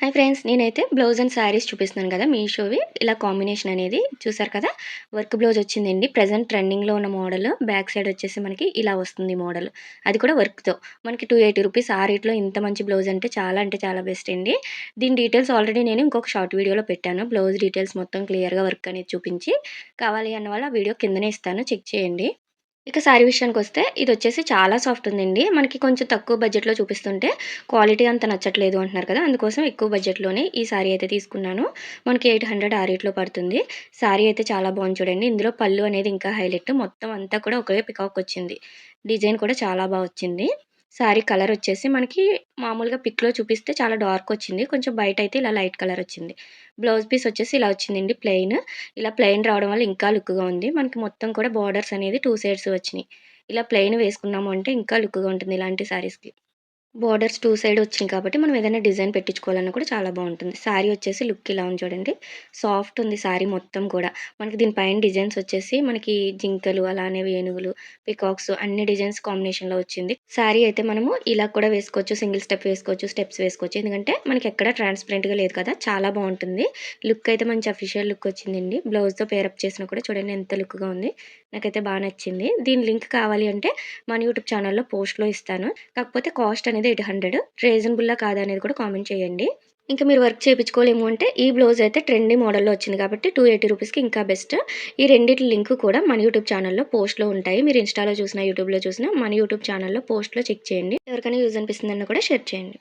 Hi friends నేనైతే blouse and saris చూపిస్తున్నాను కదా మీషోవి. ఇలా కాంబినేషన్ అనేది చూసారు కదా? వర్క్ బ్లౌజ్ వచ్చిందండి. ప్రజెంట్ ట్రెండింగ్లో ఉన్న మోడల్ బ్యాక్ సైడ్ వచ్చేసి మనకి ఇలా వస్తుంది మోడల్ అది కూడా వర్క్తో మనకి టూ ఎయిటీ రూపీస్ ఆ రేట్లో ఇంత మంచి బ్లౌజ్ అంటే చాలా అంటే చాలా బెస్ట్ అండి. దీని డీటెయిల్స్ ఆల్రెడీ నేను ఇంకొక షార్ట్ వీడియోలో పెట్టాను. బ్లౌజ్ డీటెయిల్స్ మొత్తం క్లియర్గా వర్క్ అనేది చూపించి కావాలి అన్న వాళ్ళు ఆ వీడియో కిందనే ఇస్తాను. చెక్ చేయండి. ఇక శారీ విషయానికి వస్తే ఇది వచ్చేసి చాలా సాఫ్ట్ ఉందండి. మనకి కొంచెం తక్కువ బడ్జెట్లో చూపిస్తుంటే క్వాలిటీ అంత నచ్చట్లేదు అంటున్నారు కదా అందుకోసం ఎక్కువ బడ్జెట్లోనే ఈ శారీ అయితే తీసుకున్నాను. మనకి ఎయిట్ హండ్రెడ్ ఆ రేట్లో పడుతుంది. శారీ అయితే చాలా బాగుంది చూడండి. ఇందులో పళ్ళు అనేది ఇంకా హైలైట్. మొత్తం అంతా కూడా ఒకే పికాక్ వచ్చింది. డిజైన్ కూడా చాలా బాగా వచ్చింది. శారీ కలర్ వచ్చేసి మనకి మామూలుగా పిక్లో చూపిస్తే చాలా డార్క్ వచ్చింది. కొంచెం బయట అయితే ఇలా లైట్ కలర్ వచ్చింది. బ్లౌజ్ పీస్ వచ్చేసి ఇలా వచ్చిందండి ప్లెయిన్. ఇలా ప్లెయిన్ రావడం వల్ల ఇంకా లుక్గా ఉంది. మనకి మొత్తం కూడా బార్డర్స్ అనేది టూ సైడ్స్ వచ్చినాయి. ఇలా ప్లెయిన్ వేసుకున్నాము అంటే ఇంకా లుక్గా ఉంటుంది ఇలాంటి శారీస్కి బార్డర్స్ టూ సైడ్ వచ్చినాయి కాబట్టి మనం ఏదైనా డిజైన్ పెట్టించుకోవాలన్నా కూడా చాలా బాగుంటుంది. శారీ వచ్చేసి లుక్ ఇలా ఉంది చూడండి సాఫ్ట్ ఉంది శారీ మొత్తం కూడా. మనకి దీనిపైన డిజైన్స్ వచ్చేసి మనకి జింకలు అలానే ఏనుగులు పికాక్స్ అన్ని డిజైన్స్ కాంబినేషన్లో వచ్చింది. శారీ అయితే మనము ఇలా కూడా వేసుకోవచ్చు సింగిల్ స్టెప్ వేసుకోవచ్చు స్టెప్స్ వేసుకోవచ్చు. ఎందుకంటే మనకి ఎక్కడ ట్రాన్స్పరెంట్గా లేదు కదా చాలా బాగుంటుంది. లుక్ అయితే మంచి అఫీషియల్ లుక్ వచ్చిందండి. బ్లౌజ్తో పేరప్ చేసినా కూడా చూడండి ఎంత లుక్గా ఉంది. నాకైతే బాగా నచ్చింది. దీని లింక్ కావాలి అంటే మన యూట్యూబ్ ఛానల్లో పోస్ట్లో ఇస్తాను. కాకపోతే కాస్ట్ అనేది ఎయిట్ హండ్రెడ్. రీజనబుల్లా కాదా అనేది కూడా కామెంట్ చేయండి. ఇంకా మీరు వర్క్ చేయించుకోలేము అంటే ఈ బ్లౌజ్ అయితే ట్రెండీ మోడల్లో వచ్చింది కాబట్టి టూ ఎయిటీ రూపీస్కి ఇంకా బెస్ట్. ఈ రెండింటి లింక్ కూడా మన యూట్యూబ్ ఛానల్లో పోస్ట్లో ఉంటాయి. మీరు ఇన్స్టాలో చూసినా యూట్యూబ్లో చూసినా మన యూట్యూబ్ ఛానల్లో పోస్ట్లో చెక్ చేయండి. ఎవరికైనా యూజ్ అనిపిస్తుందన్న కూడా షేర్ చేయండి.